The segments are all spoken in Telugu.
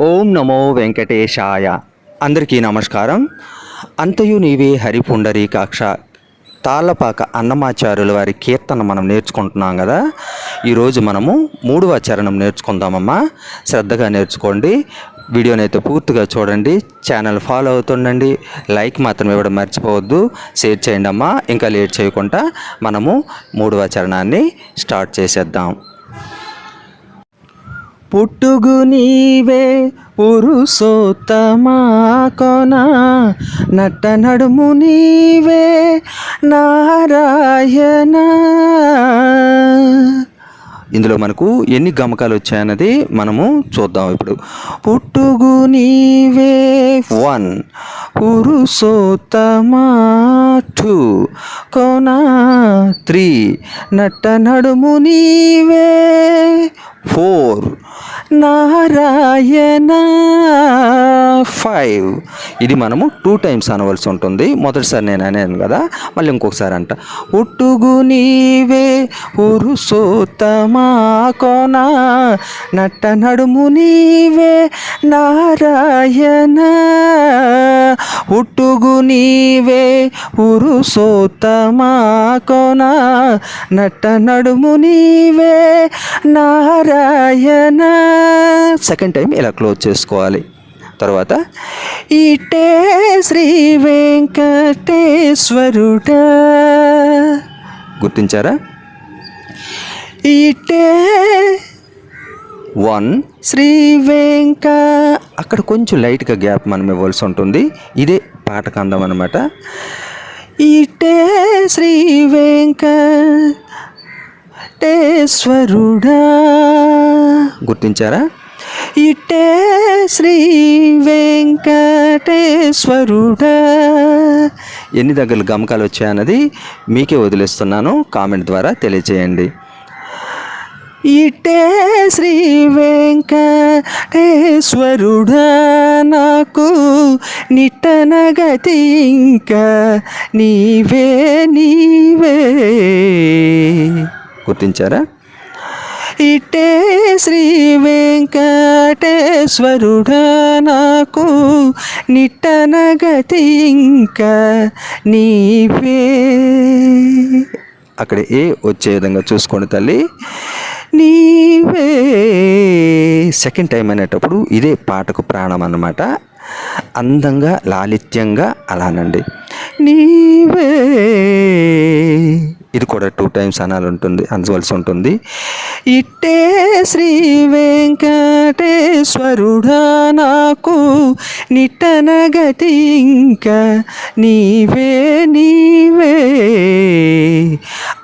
ఓం నమో వెంకటేశాయ. అందరికీ నమస్కారం. అంతయు నీవే హరిపుండరీకాక్ష. తాళ్ళపాక అన్నమాచార్యుల వారి కీర్తన మనం నేర్చుకుంటున్నాం కదా. ఈరోజు మనము మూడవ చరణం నేర్చుకుందామమ్మా. శ్రద్ధగా నేర్చుకోండి. వీడియోని అయితే పూర్తిగా చూడండి. Channel follow అవుతుండండి. లైక్ మాత్రం ఇవ్వడం మర్చిపోవద్దు. షేర్ చేయండి అమ్మా ఇంకా లేట్ చేయకుండా మనము మూడవ చరణాన్ని స్టార్ట్ చేసేద్దాం. పుట్టుగు నీవే పురుషోత్తమా కొనా? నట్ట నడుము నీవే నారాయణ. ఇందులో మనకు ఎన్ని గమకాలు వచ్చాయన్నది మనము చూద్దాం ఇప్పుడు. పుట్టుగు నీవే వన్ పురుషోత్తమా టూ కోనా? త్రీ నట్ట నడుము నీవే ఫోర్. నారాయణ. ఫైవ్. ఇది మనము టూ టైమ్స్ అనవలసి ఉంటుంది. మొదటిసారి నేను అనేను కదా మళ్ళీ ఇంకొకసారి అంట. పుట్టుగు నీవే పురుషోత్తమా కోన? నట్ట నడుము నీవే నారాయణ. పుట్టుగు నీవే పురుషోత్తమా కోన? నట్ట నడుము నీవే నారాయణ సెకండ్ టైం ఇలా క్లోజ్ చేసుకోవాలి? తర్వాత ఇటే శ్రీ వెంకటేశ్వరుడ. గుర్తించారా? ఇటే వన్ శ్రీ వెంక. అక్కడ కొంచెం లైట్గా గ్యాప్ మనం ఇవ్వాల్సి ఉంటుంది. ఇదే పాటకందం అనమాట ఇటే శ్రీ వెంకటేశ్వరుడా గుర్తించారా? ఇటే శ్రీ వెంకటేశ్వరుడా. ఎన్ని దగ్గర గమకాలు వచ్చాయన్నది మీకే వదిలేస్తున్నాను. కామెంట్ ద్వారా తెలియజేయండి ఇటే శ్రీ వెంకటేశ్వరుడా. నాకు నిట్టన గతి ఇంకా నీవే నీవే. గుర్తించారా? ఇటే శ్రీ వెంకటేశ్వరుడా నాకు నిట్టన గతి ఇంకా నీవే. అక్కడ ఏ వచ్చే విధంగా చూసుకోండి తల్లి. నీవే. సెకండ్ టైం అనేటప్పుడు ఇదే పాటకు ప్రాణం అన్నమాట. అందంగా లాలిత్యంగా అలానండి నీవే. ఇది కూడా టూ టైమ్స్ అనాలి ఉంటుంది అనవలసి ఉంటుంది ఇట్టే శ్రీ వెంకటేశ్వరుడా నాకు నిట్టన గతి ఇంకా నీవే నీవే.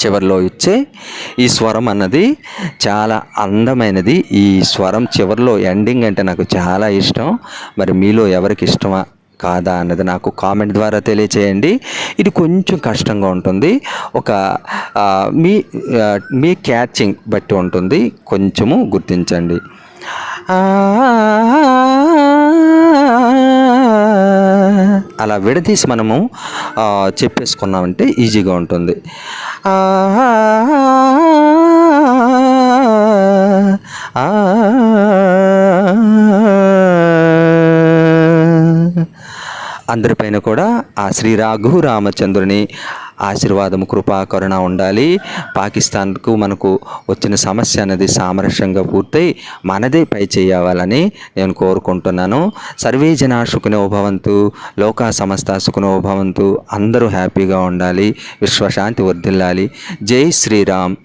చివరిలో ఇచ్చే ఈ స్వరం అన్నది చాలా అందమైనది. ఈ స్వరం చివరిలో ఎండింగ్ అంటే నాకు చాలా ఇష్టం. మరి మీలో ఎవరికి ఇష్టమా కాదా అన్నది నాకు కామెంట్ ద్వారా తెలియచేయండి. ఇది కొంచెం కష్టంగా ఉంటుంది. ఒక మీ మీ క్యాచింగ్ బట్టి ఉంటుంది. కొంచెము గుర్తించండి. అలా విడదీసి మనము చెప్పేసుకున్నామంటే ఈజీగా ఉంటుంది. అందరిపైన కూడా ఆ శ్రీ రాఘు రామచంద్రుని ఆశీర్వాదం కృపా కరుణ ఉండాలి. పాకిస్తాన్కు మనకు వచ్చిన సమస్య అనేది సామరస్యంగా పూర్తయి మనదే పై చేయాలని నేను కోరుకుంటున్నాను. సర్వే జనా సుఖినో భవంతు లోకా సమస్త సుఖినో భవంతు. అందరూ హ్యాపీగా ఉండాలి విశ్వశాంతి వర్ధిల్లాలి. జై శ్రీరామ్.